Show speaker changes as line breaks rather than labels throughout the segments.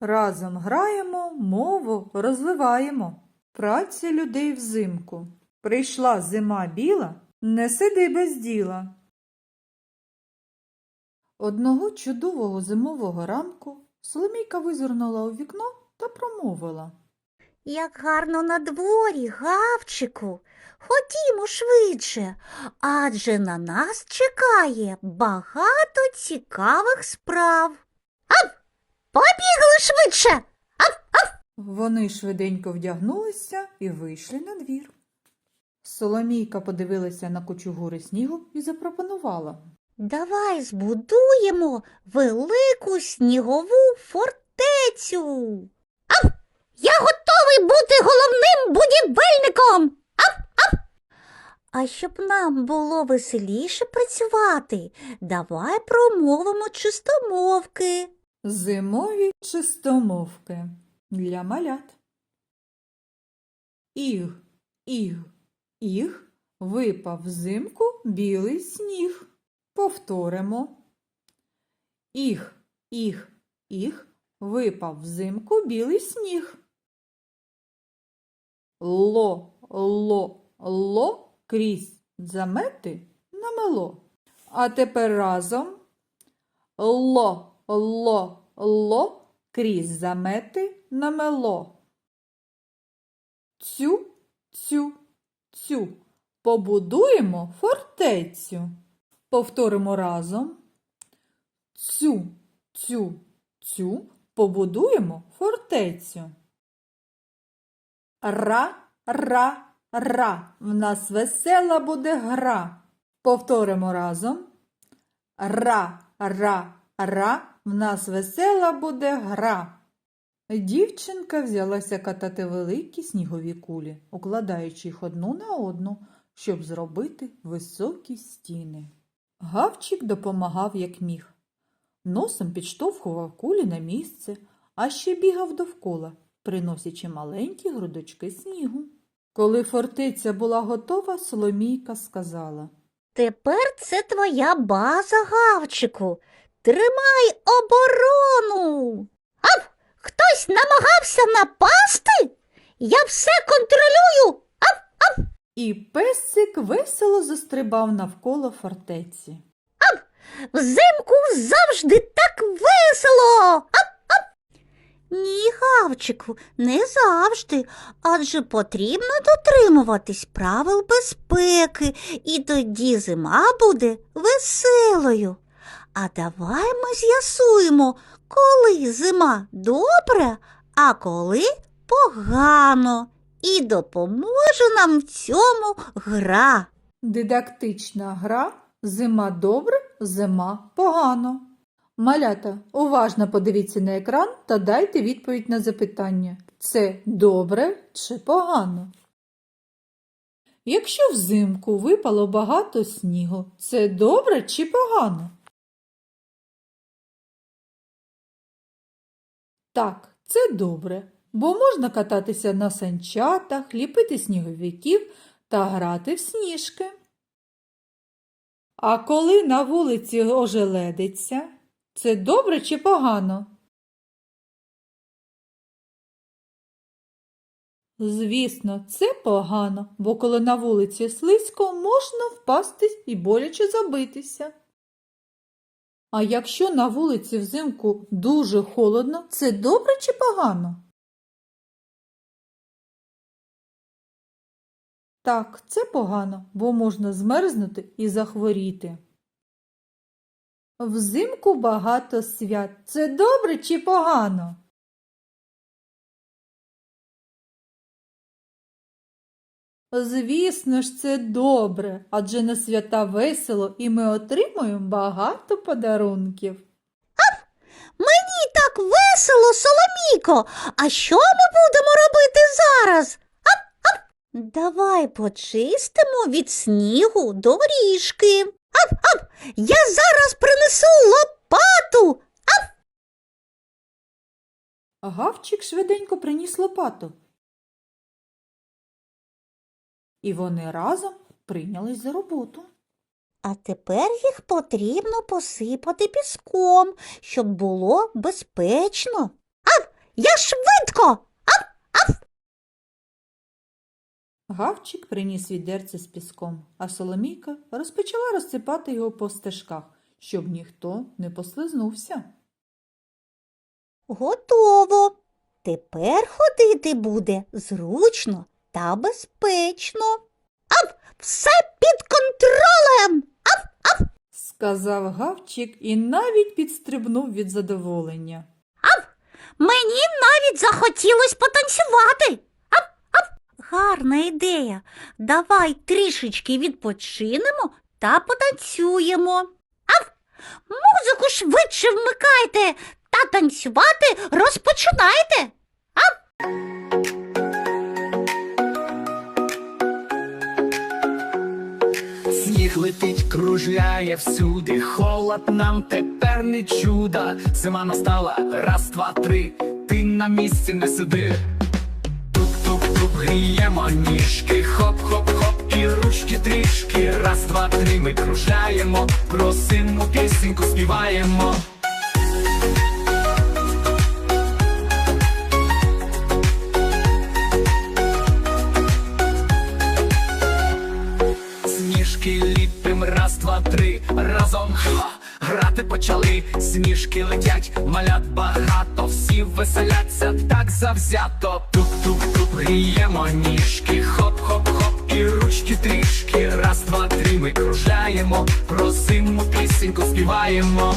Разом граємо, мову розвиваємо. Праця людей взимку. Прийшла зима біла, не сиди без діла. Одного чудового зимового ранку Соломійка визирнула у вікно та промовила.
Як гарно на дворі, гавчику. Ходімо швидше, адже на нас чекає багато цікавих справ. Ап! Побігли швидше.
Вони швиденько вдягнулися і вийшли на двір. Соломійка подивилася на кучугури снігу і запропонувала.
Давай збудуємо велику снігову фортецю. Ап! Я готовий бути головним будівельником. Ап! Ап! А щоб нам було веселіше працювати, давай промовимо чистомовки.
Зимові чистомовки для малят. Іг, іг, іг, випав взимку білий сніг. Повторимо. Іг, іг, іг, випав взимку білий сніг. Ло, ло, ло, крізь замети намело. А тепер разом. Ло, ло, ло, крізь замети намело. Цю, цю, цю. Побудуємо фортецю. Повторимо разом. Цю, цю, цю. Побудуємо фортецю. Ра, ра, ра. В нас весела буде гра. Повторимо разом. Ра, ра, ра, в нас весела буде гра. Дівчинка взялася катати великі снігові кулі, укладаючи їх одну на одну, щоб зробити високі стіни. Гавчик допомагав як міг. Носом підштовхував кулі на місце, а ще бігав довкола, приносячи маленькі грудочки снігу. Коли фортеця була готова, Соломійка сказала
Тепер це твоя база, гавчику. Тримай оборону. Ап! Хтось намагався напасти? Я все контролюю. Ап!
І песик весело застрибав навколо фортеці.
Взимку завжди так весело. Ап! Ап! Ні, гавчику, не завжди, адже потрібно дотримуватись правил безпеки, і тоді зима буде веселою. А давай ми з'ясуємо, коли зима добре, а коли погано, і допоможе нам в цьому гра.
Дидактична гра Зима добре, зима погано. Малята, уважно подивіться на екран та дайте відповідь на запитання. Це добре чи погано? Якщо взимку випало багато снігу, це добре чи погано? Так, це добре, бо можна кататися на санчатах, ліпити сніговиків та грати в сніжки. А коли на вулиці ожеледиться, це добре чи погано? Звісно, це погано, бо коли на вулиці слизько, можна впасти і боляче забитися. А якщо на вулиці взимку дуже холодно, це добре чи погано? Так, це погано, бо можна змерзнути і захворіти. Взимку багато свят. Це добре чи погано? Звісно ж, це добре, адже на свята весело і ми отримуємо багато подарунків.
Мені так весело, Соломійко. А що ми будемо робити зараз? Ап, ап. Давай почистимо від снігу доріжки. Ап, ап. Я зараз принесу лопату.
Гавчик швиденько приніс лопату. І вони разом прийнялись за роботу.
А тепер їх потрібно посипати піском, щоб було безпечно. Ап, Я швидко. Ав.
Гавчик приніс відерце з піском, а Соломійка розпочала розсипати його по стежках, щоб ніхто не послизнувся.
Готово. Тепер ходити буде зручно та безпечно. Ап, все під контролем.
Сказав гавчик і навіть підстрибнув від задоволення.
Ав, Мені навіть захотілось потанцювати. Ап, ап. Гарна ідея. Давай трішечки відпочинемо та потанцюємо. Ап, музику швидше вмикайте та танцювати розпочинайте.
Сніг летить, кружляє всюди, холод нам тепер не чудо. Зима настала, раз, два, три, ти на місці не сиди. Туп-туп-туп, гріємо ніжки, хоп-хоп-хоп, і ручки трішки. Раз, два, три, ми кружляємо, про синну пісеньку співаємо. Завзято. Туп-туп-туп, гріємо ніжки, хоп-хоп-хоп, і ручки трішки. Раз, два, три, ми кружляємо, про зиму пісеньку співаємо.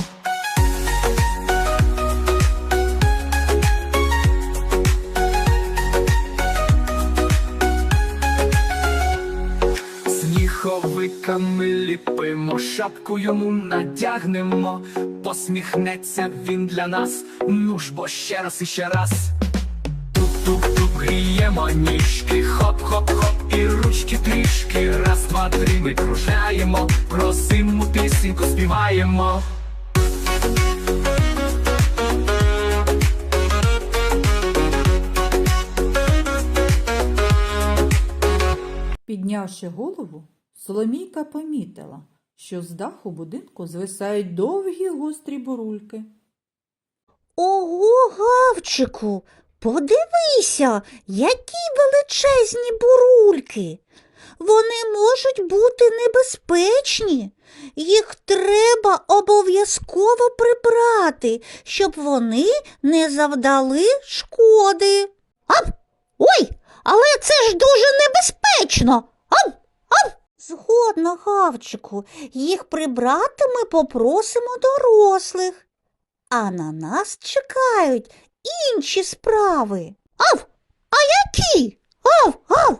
Сніговиками ліпимо, шапку йому надягнемо, посміхнеться він для нас, ну ж бо ще раз і ще раз. Туп-туп-туп, гріємо ніжки, хоп-хоп-хоп, і ручки трішки. Раз, два, три, ми кружляємо, про зиму пісеньку співаємо.
Піднявши голову, Соломійка помітила, що з даху будинку звисають довгі гострі бурульки.
Ого, гавчику, подивися, які величезні бурульки. Вони можуть бути небезпечні. Їх треба обов'язково прибрати, щоб вони не завдали шкоди. Ап! Ой, але це ж дуже небезпечно. Ап! Ап! Згодна, гавчику, їх прибрати ми попросимо дорослих. А на нас чекають інші справи. Ав, а які? Ав, ав.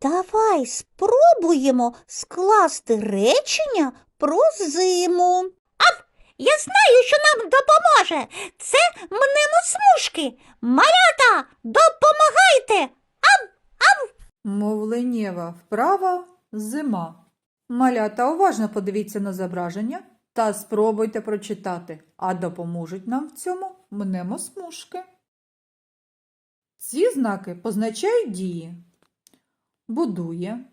Давай спробуємо скласти речення про зиму. Ав, я знаю, що нам допоможе. Це мнемосмужки. Малята, допомагайте. Ав, ав.
Мовленєва вправа зима. Малята, уважно подивіться на зображення та спробуйте прочитати, а допоможуть нам в цьому мнемосмужки. Ці знаки позначають дії. Будує,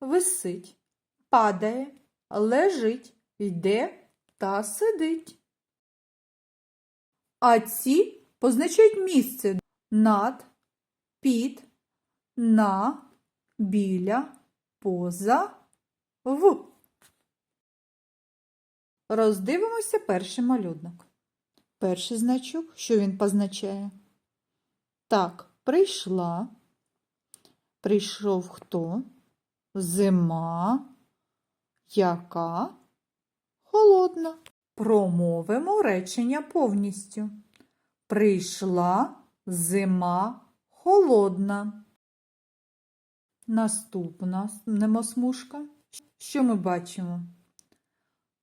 висить, падає, лежить, йде та сидить. А ці позначають місце над, під, на, біля, поза, в. Роздивимося перший малюнок. Перший значок, що він позначає? Так, прийшла. Прийшов хто? Зима. Яка? Холодна. Промовимо речення повністю. Прийшла зима холодна. Наступна немосмужка. Що ми бачимо?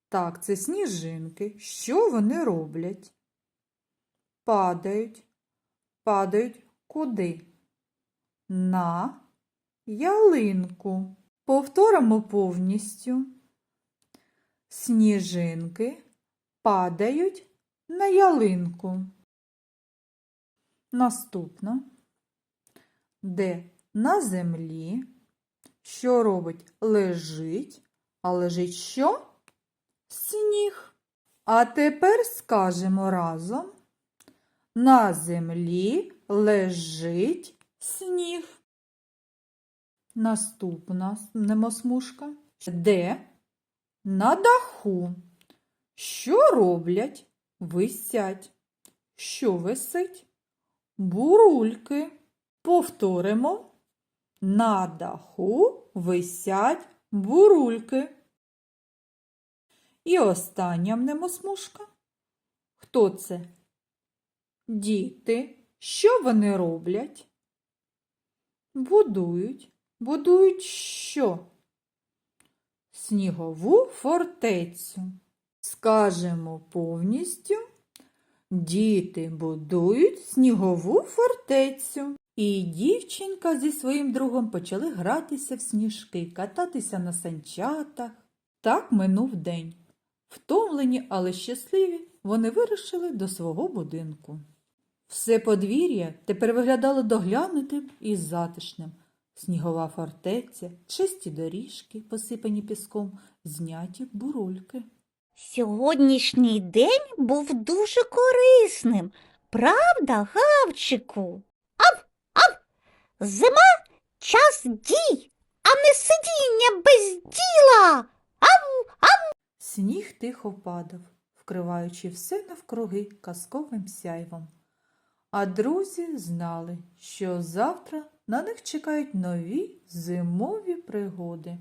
Так, це сніжинки. Що вони роблять? Падають. Падають куди? На ялинку. Повторимо повністю. Сніжинки падають на ялинку. Наступна. Де на землі. Що робить? Лежить. А лежить що? Сніг. А тепер скажемо разом На землі лежить сніг. Наступна немосмушка. Де? На даху. Що роблять? Висять. Що висить? Бурульки. Повторимо. На даху висять бурульки. І остання мнемосмушка. Хто це? Діти. Що вони роблять? Будують. Будують що? Снігову фортецю. Скажемо повністю. Діти будують снігову фортецю. І дівчинка зі своїм другом почали гратися в сніжки, кататися на санчатах. Так минув день. Втомлені, але щасливі, вони вирушили до свого будинку. Все подвір'я тепер виглядало доглянутим і затишним. Снігова фортеця, чисті доріжки, посипані піском, зняті бурульки.
Сьогоднішній день був дуже корисним. Правда, Гавчику? Ав, ав! Зима час дій, а не сидіння без діла.
Сніг тихо падав, вкриваючи все навкруги казковим сяйвом. А друзі знали, що завтра на них чекають нові зимові пригоди.